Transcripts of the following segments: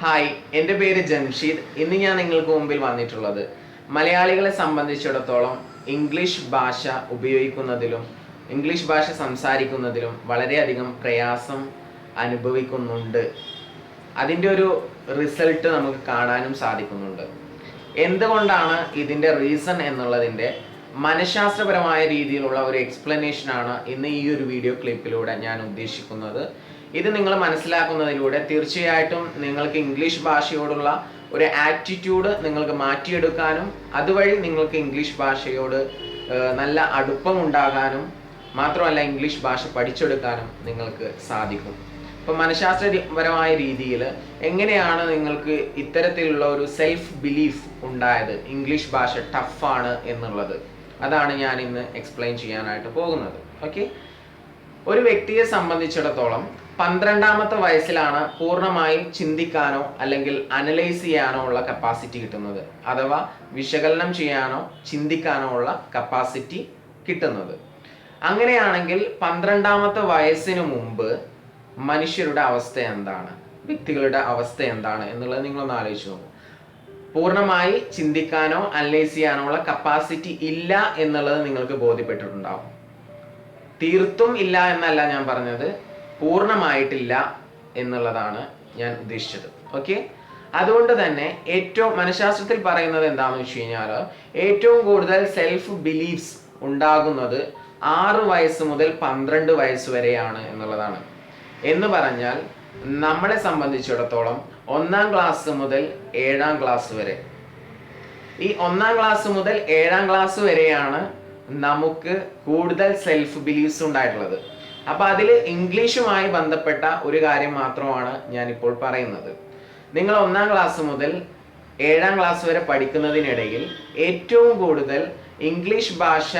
Hi എന്റെ പേര് ജംഷീദ്. ഇന്ന് ഞാൻ നിങ്ങൾക്ക് മുമ്പിൽ വന്നിട്ടുള്ളത് മലയാളികളെ സംബന്ധിച്ചിടത്തോളം ഇംഗ്ലീഷ് ഭാഷ ഉപയോഗിക്കുന്നതിലും ഇംഗ്ലീഷ് ഭാഷ സംസാരിക്കുന്നതിലും വളരെയധികം പ്രയാസം അനുഭവിക്കുന്നുണ്ട്. അതിന്റെ ഒരു റിസൾട്ട് നമുക്ക് കാണാനും സാധിക്കുന്നുണ്ട്. എന്തുകൊണ്ടാണ് ഇതിന്റെ റീസൺ എന്നുള്ളതിന്റെ മനഃശാസ്ത്രപരമായ രീതിയിലുള്ള ഒരു എക്സ്പ്ലനേഷനാണ് ഇന്ന് ഈ ഒരു വീഡിയോ ക്ലിപ്പിലൂടെ ഞാൻ ഉദ്ദേശിക്കുന്നത്. ഇത് നിങ്ങൾ മനസ്സിലാക്കുന്നതിലൂടെ തീർച്ചയായിട്ടും നിങ്ങൾക്ക് ഇംഗ്ലീഷ് ഭാഷയോടുള്ള ഒരു ആറ്റിറ്റ്യൂഡ് നിങ്ങൾക്ക് മാറ്റിയെടുക്കാനും അതുവഴി നിങ്ങൾക്ക് ഇംഗ്ലീഷ് ഭാഷയോട് നല്ല അടുപ്പം ഉണ്ടാകാനും മാത്രമല്ല ഇംഗ്ലീഷ് ഭാഷ പഠിച്ചെടുക്കാനും നിങ്ങൾക്ക് സാധിക്കും. ഇപ്പം മനഃശാസ്ത്രപരമായ രീതിയിൽ എങ്ങനെയാണ് നിങ്ങൾക്ക് ഇത്തരത്തിലുള്ള ഒരു സെൽഫ് ബിലീഫ് ഉണ്ടായത്? ഇംഗ്ലീഷ് ഭാഷ ടഫാണ് എന്നുള്ളത്. അതാണ് ഞാൻ ഇന്ന് എക്സ്പ്ലെയിൻ ചെയ്യാനായിട്ട് പോകുന്നത്. ഓക്കെ ഒരു വ്യക്തിയെ സംബന്ധിച്ചിടത്തോളം പന്ത്രണ്ടാമത്തെ വയസ്സിലാണ് പൂർണമായും ചിന്തിക്കാനോ അല്ലെങ്കിൽ അനലൈസ് ചെയ്യാനോ ഉള്ള കപ്പാസിറ്റി കിട്ടുന്നത്. അഥവാ വിശകലനം ചെയ്യാനോ ചിന്തിക്കാനോ ഉള്ള കപ്പാസിറ്റി കിട്ടുന്നത്. അങ്ങനെയാണെങ്കിൽ പന്ത്രണ്ടാമത്തെ വയസ്സിന് മുമ്പ് മനുഷ്യരുടെ അവസ്ഥ എന്താണ്? വ്യക്തികളുടെ അവസ്ഥ എന്താണ് എന്നുള്ളത് നിങ്ങളൊന്ന് ആലോചിച്ച് നോക്കൂ. പൂർണമായി ചിന്തിക്കാനോ അനലൈസ് ചെയ്യാനോ ഉള്ള കപ്പാസിറ്റി ഇല്ല എന്നുള്ളത് നിങ്ങൾക്ക് ബോധ്യപ്പെട്ടിട്ടുണ്ടാവും. തീർത്തും ഇല്ല എന്നല്ല ഞാൻ പറഞ്ഞത്. പൂർണമായിട്ടില്ല എന്നുള്ളതാണ് ഞാൻ ഉദ്ദേശിച്ചത്. ഓക്കെ അതുകൊണ്ട് തന്നെ ഏറ്റവും മനഃശാസ്ത്രത്തിൽ പറയുന്നത് എന്താണെന്ന് വെച്ച് കഴിഞ്ഞാൽ ഏറ്റവും കൂടുതൽ സെൽഫ് ബിലീഫ്സ് ഉണ്ടാകുന്നത് ആറ് വയസ്സ് മുതൽ പന്ത്രണ്ട് വയസ്സ് വരെയാണ് എന്നുള്ളതാണ്. എന്ന് പറഞ്ഞാൽ നമ്മളെ സംബന്ധിച്ചിടത്തോളം ഒന്നാം ക്ലാസ് മുതൽ ഏഴാം ക്ലാസ് വരെ. ഈ ഒന്നാം ക്ലാസ് മുതൽ ഏഴാം ക്ലാസ് വരെയാണ് നമുക്ക് കൂടുതൽ സെൽഫ് ബിലീഫ്സ് ഉണ്ടായിട്ടുള്ളത്. അപ്പൊ അതിൽ ഇംഗ്ലീഷുമായി ബന്ധപ്പെട്ട ഒരു കാര്യം മാത്രമാണ് ഞാൻ ഇപ്പോൾ പറയുന്നത്. നിങ്ങൾ ഒന്നാം ക്ലാസ് മുതൽ ഏഴാം ക്ലാസ് വരെ പഠിക്കുന്നതിനിടയിൽ ഏറ്റവും കൂടുതൽ ഇംഗ്ലീഷ് ഭാഷ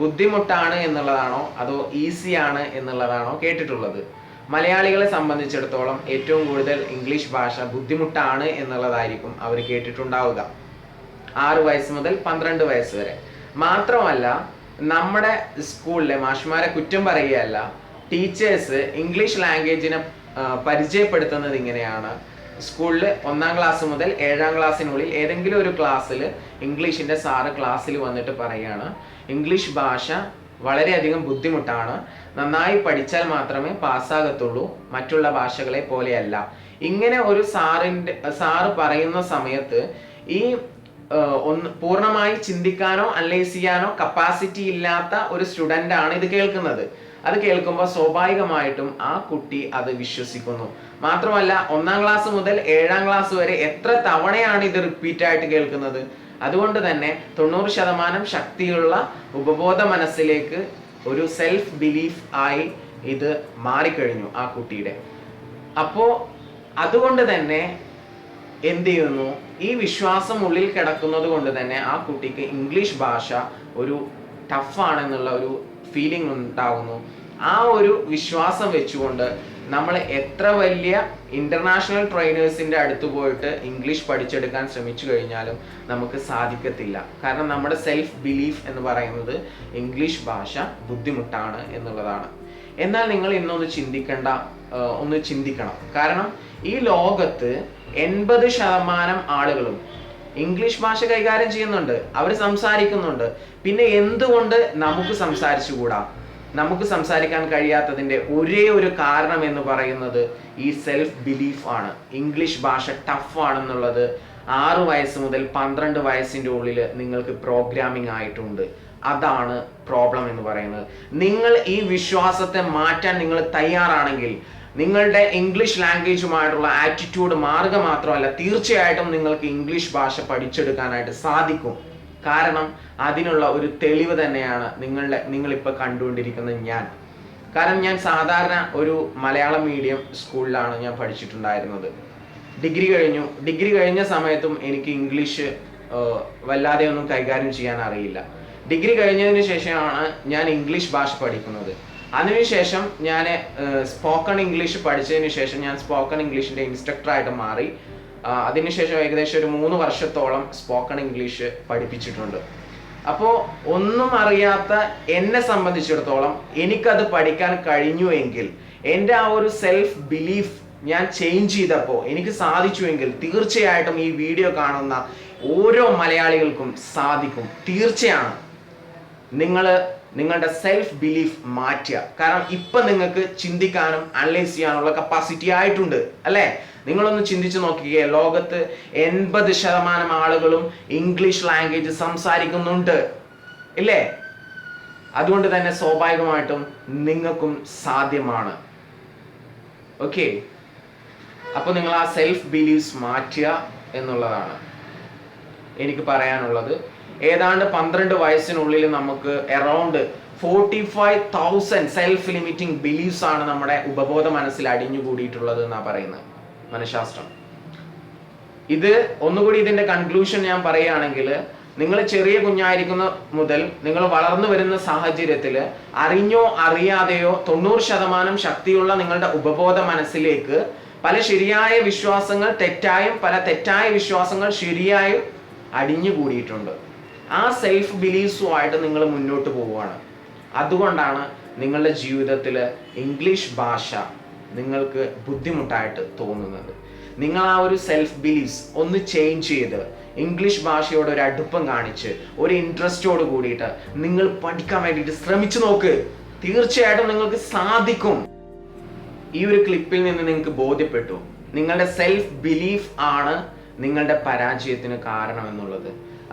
ബുദ്ധിമുട്ടാണ് എന്നുള്ളതാണോ അതോ ഈസിയാണ് എന്നുള്ളതാണോ കേട്ടിട്ടുള്ളത്? മലയാളികളെ സംബന്ധിച്ചിടത്തോളം ഏറ്റവും കൂടുതൽ ഇംഗ്ലീഷ് ഭാഷ ബുദ്ധിമുട്ടാണ് എന്നുള്ളതായിരിക്കും അവർ കേട്ടിട്ടുണ്ടാവുക. ആറ് വയസ്സ് മുതൽ പന്ത്രണ്ട് വയസ്സ് വരെ. മാത്രമല്ല നമ്മുടെ സ്കൂളിലെ മാഷ്മാരെ കുറ്റം പറയുകയല്ല ടീച്ചേഴ്സ് ഇംഗ്ലീഷ് ലാംഗ്വേജിനെ പരിചയപ്പെടുത്തുന്നത് ഇങ്ങനെയാണ്. സ്കൂളിൽ ഒന്നാം ക്ലാസ് മുതൽ ഏഴാം ക്ലാസ്സിനുള്ളിൽ ഏതെങ്കിലും ഒരു ക്ലാസ്സിൽ ഇംഗ്ലീഷിന്റെ സാറ് ക്ലാസ്സിൽ വന്നിട്ട് പറയുകയാണ് ഇംഗ്ലീഷ് ഭാഷ വളരെയധികം ബുദ്ധിമുട്ടാണ്. നന്നായി പഠിച്ചാൽ മാത്രമേ പാസ്സാകത്തുള്ളൂ. മറ്റുള്ള ഭാഷകളെ പോലെയല്ല. ഇങ്ങനെ ഒരു സാറിന്റെ സാറ് പറയുന്ന സമയത്ത് ഈ ഒന്ന് പൂർണമായി ചിന്തിക്കാനോ അനലൈസ് ചെയ്യാനോ കപ്പാസിറ്റി ഇല്ലാത്ത ഒരു സ്റ്റുഡന്റ് ആണ് ഇത് കേൾക്കുന്നത്. അത് കേൾക്കുമ്പോൾ സ്വാഭാവികമായിട്ടും ആ കുട്ടി അത് വിശ്വസിക്കുന്നു. മാത്രമല്ല ഒന്നാം ക്ലാസ് മുതൽ ഏഴാം ക്ലാസ് വരെ എത്ര തവണയാണ് ഇത് റിപ്പീറ്റ് ആയിട്ട് കേൾക്കുന്നത്? അതുകൊണ്ട് തന്നെ തൊണ്ണൂറ് ശതമാനം ശക്തിയുള്ള ഉപബോധ മനസ്സിലേക്ക് ഒരു സെൽഫ് ബിലീഫ് ആയി ഇത് മാറിക്കഴിഞ്ഞു ആ കുട്ടിയുടെ. അപ്പോൾ അതുകൊണ്ട് തന്നെ എന്ത് ചെയ്യുന്നു? ഈ വിശ്വാസം ഉള്ളിൽ കിടക്കുന്നത് കൊണ്ട് തന്നെ ആ കുട്ടിക്ക് ഇംഗ്ലീഷ് ഭാഷ ഒരു ടഫാണെന്നുള്ള ഒരു ഫീലിംഗ് ഉണ്ടാകുന്നു ആ ഒരു വിശ്വാസം വെച്ചുകൊണ്ട് നമ്മൾ എത്ര വലിയ ഇന്റർനാഷണൽ ട്രെയിനേഴ്സിന്റെ അടുത്ത് പോയിട്ട് ഇംഗ്ലീഷ് പഠിച്ചെടുക്കാൻ ശ്രമിച്ചു കഴിഞ്ഞാലും നമുക്ക് സാധിക്കത്തില്ല. കാരണം നമ്മുടെ സെൽഫ് ബിലീഫ് എന്ന് പറയുന്നത് ഇംഗ്ലീഷ് ഭാഷ ബുദ്ധിമുട്ടാണ് എന്നുള്ളതാണ്. എന്നാൽ നിങ്ങൾ ഇന്നൊന്ന് ചിന്തിക്കേണ്ട ഒന്ന് ചിന്തിക്കണം. കാരണം ഈ ലോകത്ത് എൺപത് ശതമാനം ആളുകളും ഇംഗ്ലീഷ് ഭാഷ കൈകാര്യം ചെയ്യുന്നുണ്ട്. അവർ സംസാരിക്കുന്നുണ്ട്. പിന്നെ എന്തുകൊണ്ട് നമുക്ക് സംസാരിച്ചുകൂടാ? നമുക്ക് സംസാരിക്കാൻ കഴിയാത്തതിന്റെ ഒരേ ഒരു കാരണം എന്ന് പറയുന്നത് ഈ സെൽഫ് ബിലീഫ് ആണ്. ഇംഗ്ലീഷ് ഭാഷ ടഫ് ആണെന്നുള്ളത് ആറ് വയസ്സ് മുതൽ പന്ത്രണ്ട് വയസ്സിന്റെ ഉള്ളിൽ നിങ്ങൾക്ക് പ്രോഗ്രാമിംഗ് ആയിട്ടുണ്ട്. അതാണ് പ്രോബ്ലം എന്ന് പറയുന്നത്. നിങ്ങൾ ഈ വിശ്വാസത്തെ മാറ്റാൻ നിങ്ങൾ തയ്യാറാണെങ്കിൽ നിങ്ങളുടെ ഇംഗ്ലീഷ് ലാംഗ്വേജുമായിട്ടുള്ള ആറ്റിറ്റ്യൂഡ് മാറുക മാത്രമല്ല തീർച്ചയായിട്ടും നിങ്ങൾക്ക് ഇംഗ്ലീഷ് ഭാഷ പഠിച്ചെടുക്കാനായിട്ട് സാധിക്കും. കാരണം അതിനുള്ള ഒരു തെളിവ് തന്നെയാണ് നിങ്ങളുടെ നിങ്ങളിപ്പോൾ കണ്ടുകൊണ്ടിരിക്കുന്ന ഞാൻ. കാരണം ഞാൻ സാധാരണ ഒരു മലയാളം മീഡിയം സ്കൂളിലാണ് ഞാൻ പഠിച്ചിട്ടുണ്ടായിരുന്നത്. ഡിഗ്രി കഴിഞ്ഞു. ഡിഗ്രി കഴിഞ്ഞ സമയത്തും എനിക്ക് ഇംഗ്ലീഷ് വല്ലാതെ ഒന്നും കൈകാര്യം ചെയ്യാൻ അറിയില്ല. ഡിഗ്രി കഴിഞ്ഞതിന് ശേഷമാണ് ഞാൻ ഇംഗ്ലീഷ് ഭാഷ പഠിക്കുന്നത്. അതിനുശേഷം ഞാൻ സ്പോക്കൺ ഇംഗ്ലീഷ് പഠിച്ചതിന് ശേഷം ഞാൻ സ്പോക്കൺ ഇംഗ്ലീഷിന്റെ ഇൻസ്ട്രക്ടറായിട്ട് മാറി. അതിനുശേഷം ഏകദേശം ഒരു മൂന്ന് വർഷത്തോളം സ്പോക്കൺ ഇംഗ്ലീഷ് പഠിപ്പിച്ചിട്ടുണ്ട്. അപ്പോൾ ഒന്നും അറിയാത്ത എന്നെ സംബന്ധിച്ചിടത്തോളം എനിക്കത് പഠിക്കാൻ കഴിഞ്ഞു എങ്കിൽ എന്റെ ആ ഒരു സെൽഫ് ബിലീഫ് ഞാൻ ചേഞ്ച് ചെയ്തപ്പോൾ എനിക്ക് സാധിച്ചുവെങ്കിൽ തീർച്ചയായിട്ടും ഈ വീഡിയോ കാണുന്ന ഓരോ മലയാളികൾക്കും സാധിക്കും. തീർച്ചയാണ്. നിങ്ങൾ നിങ്ങളുടെ സെൽഫ് ബിലീഫ് മാറ്റുക. കാരണം ഇപ്പൊ നിങ്ങൾക്ക് ചിന്തിക്കാനും അനലൈസ് ചെയ്യാനുള്ള കപ്പാസിറ്റി ആയിട്ടുണ്ട് അല്ലേ? നിങ്ങളൊന്ന് ചിന്തിച്ചു നോക്കിയേ ലോകത്ത് എൺപത് ശതമാനം ആളുകളും ഇംഗ്ലീഷ് ലാംഗ്വേജ് സംസാരിക്കുന്നുണ്ട് ഇല്ലേ? അതുകൊണ്ട് തന്നെ സ്വാഭാവികമായിട്ടും നിങ്ങൾക്കും സാധ്യമാണ്. ഓക്കെ അപ്പോൾ നിങ്ങൾ ആ സെൽഫ് ബിലീവ്സ് മാറ്റുക എന്നുള്ളതാണ് എനിക്ക് പറയാനുള്ളത്. ഏതാണ്ട് പന്ത്രണ്ട് വയസ്സിനുള്ളിൽ നമുക്ക് around forty five thousand self limiting beliefs ആണ് നമ്മുടെ ഉപബോധ മനസ്സിൽ അടിഞ്ഞുകൂടിയിട്ടുള്ളത് എന്നാ പറയുന്നത്. മനഃശാസ്ത്രം. ഇത് ഒന്നുകൂടി ഇതിന്റെ കൺക്ലൂഷൻ ഞാൻ പറയുകയാണെങ്കിൽ നിങ്ങൾ ചെറിയ കുഞ്ഞായിരിക്കുന്ന മുതൽ നിങ്ങൾ വളർന്നു വരുന്ന സാഹചര്യത്തിൽ അറിഞ്ഞോ അറിയാതെയോ തൊണ്ണൂറ് ശതമാനം ശക്തിയുള്ള നിങ്ങളുടെ ഉപബോധ മനസ്സിലേക്ക് പല ശരിയായ വിശ്വാസങ്ങൾ തെറ്റായും പല തെറ്റായ വിശ്വാസങ്ങൾ ശരിയായും അടിഞ്ഞുകൂടിയിട്ടുണ്ട് ആ സെൽഫ് ബിലീഫ്സുമായിട്ട് നിങ്ങൾ മുന്നോട്ട് പോവുകയാണ്. അതുകൊണ്ടാണ് നിങ്ങളുടെ ജീവിതത്തിൽ ഇംഗ്ലീഷ് ഭാഷ നിങ്ങൾക്ക് ബുദ്ധിമുട്ടായിട്ട് തോന്നുന്നത്. നിങ്ങൾ ആ ഒരു സെൽഫ് ബിലീഫ്സ് ഒന്ന് ചേഞ്ച് ചെയ്ത് ഇംഗ്ലീഷ് ഭാഷയോട് ഒരു അടുപ്പം കാണിച്ച് ഒരു ഇൻട്രസ്റ്റോട് കൂടിയിട്ട് നിങ്ങൾ പഠിക്കാൻ വേണ്ടിയിട്ട് ശ്രമിച്ചു നോക്ക്. തീർച്ചയായിട്ടും നിങ്ങൾക്ക് സാധിക്കും. ഈ ഒരു ക്ലിപ്പിൽ നിന്ന് നിങ്ങൾക്ക് ബോധ്യപ്പെട്ടു. നിങ്ങളുടെ സെൽഫ് ബിലീഫ് ആണ് നിങ്ങളുടെ പരാജയത്തിന് കാരണം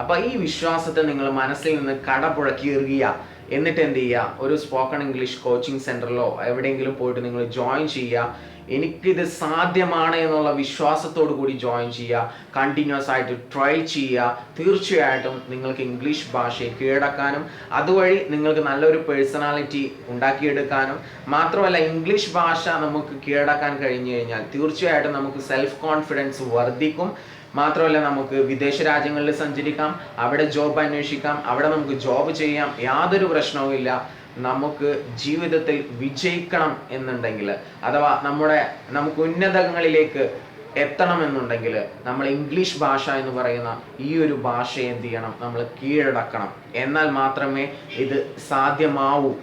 എന്നുള്ളത് അപ്പൊ ഈ വിശ്വാസത്തെ നിങ്ങൾ മനസ്സിൽ നിന്ന് കടപുഴക്കിയെറിയുക എന്നിട്ട് എന്ത് ചെയ്യുക? ഒരു സ്പോക്കൺ ഇംഗ്ലീഷ് കോച്ചിങ് സെന്ററിലോ എവിടെയെങ്കിലും പോയിട്ട് നിങ്ങൾ ജോയിൻ ചെയ്യുക. എനിക്കിത് സാധ്യമാണ് എന്നുള്ള വിശ്വാസത്തോടു കൂടി ജോയിൻ ചെയ്യുക കണ്ടിന്യൂസ് ആയിട്ട് ട്രൈ ചെയ്യുക. തീർച്ചയായിട്ടും നിങ്ങൾക്ക് ഇംഗ്ലീഷ് ഭാഷയെ കീഴടക്കാനും അതുവഴി നിങ്ങൾക്ക് നല്ലൊരു പേഴ്സണാലിറ്റി ഉണ്ടാക്കിയെടുക്കാനും. മാത്രമല്ല ഇംഗ്ലീഷ് ഭാഷ നമുക്ക് കീഴടക്കാൻ കഴിഞ്ഞു കഴിഞ്ഞാൽ തീർച്ചയായിട്ടും നമുക്ക് സെൽഫ് കോൺഫിഡൻസ് വർദ്ധിക്കും. മാത്രമല്ല നമുക്ക് വിദേശ രാജ്യങ്ങളിൽ സഞ്ചരിക്കാം അവിടെ ജോബ് അന്വേഷിക്കാം അവിടെ നമുക്ക് ജോബ് ചെയ്യാം യാതൊരു പ്രശ്നവും ഇല്ല നമുക്ക് ജീവിതത്തിൽ വിജയിക്കണം എന്നുണ്ടെങ്കിൽ അഥവാ നമ്മുടെ നമുക്ക് ഉന്നതങ്ങളിലേക്ക് എത്തണമെന്നുണ്ടെങ്കിൽ നമ്മൾ ഇംഗ്ലീഷ് ഭാഷ എന്ന് പറയുന്ന ഈ ഒരു ഭാഷയെ എന്ത് ചെയ്യണം? നമ്മൾ കീഴടക്കണം. എന്നാൽ മാത്രമേ ഇത് സാധ്യമാവൂ.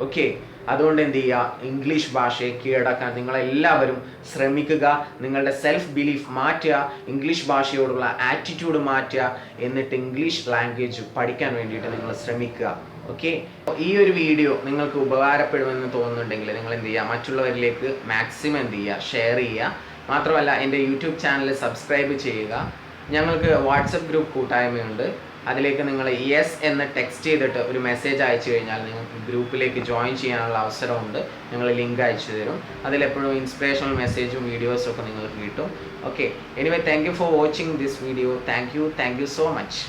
ഓക്കെ? അതുകൊണ്ട് എന്ത് ചെയ്യുക? ഇംഗ്ലീഷ് ഭാഷയെ കീഴടക്കാൻ നിങ്ങളെല്ലാവരും ശ്രമിക്കുക. നിങ്ങളുടെ സെൽഫ് ബിലീഫ് മാറ്റുക. ഇംഗ്ലീഷ് ഭാഷയോടുള്ള ആറ്റിറ്റ്യൂഡ് മാറ്റുക. എന്നിട്ട് ഇംഗ്ലീഷ് ലാംഗ്വേജ് പഠിക്കാൻ വേണ്ടിയിട്ട് നിങ്ങൾ ശ്രമിക്കുക. ഓക്കെ ഈ ഒരു വീഡിയോ നിങ്ങൾക്ക് ഉപകാരപ്പെടുമെന്ന് തോന്നുന്നുണ്ടെങ്കിൽ നിങ്ങൾ എന്ത് ചെയ്യുക മറ്റുള്ളവരിലേക്ക് മാക്സിമം എന്ത് ചെയ്യുക ഷെയർ ചെയ്യുക. മാത്രമല്ല എന്റെ യൂട്യൂബ് ചാനൽ സബ്സ്ക്രൈബ് ചെയ്യുക. ഞങ്ങൾക്ക് വാട്സപ്പ് ഗ്രൂപ്പ് കൂട്ടായ്മയുണ്ട്. അതിലേക്ക് നിങ്ങൾ യെസ് എന്ന് ടെക്സ്റ്റ് ചെയ്തിട്ട് ഒരു മെസ്സേജ് അയച്ചു കഴിഞ്ഞാൽ നിങ്ങൾക്ക് ഗ്രൂപ്പിലേക്ക് ജോയിൻ ചെയ്യാനുള്ള അവസരമുണ്ട്. ഞങ്ങൾ ലിങ്ക് അയച്ചു തരും. അതിലെപ്പോഴും ഇൻസ്പിറേഷണൽ മെസ്സേജും വീഡിയോസും ഒക്കെ നിങ്ങൾക്ക് കിട്ടും. Okay anyway thank you for watching this video thank you thank you so much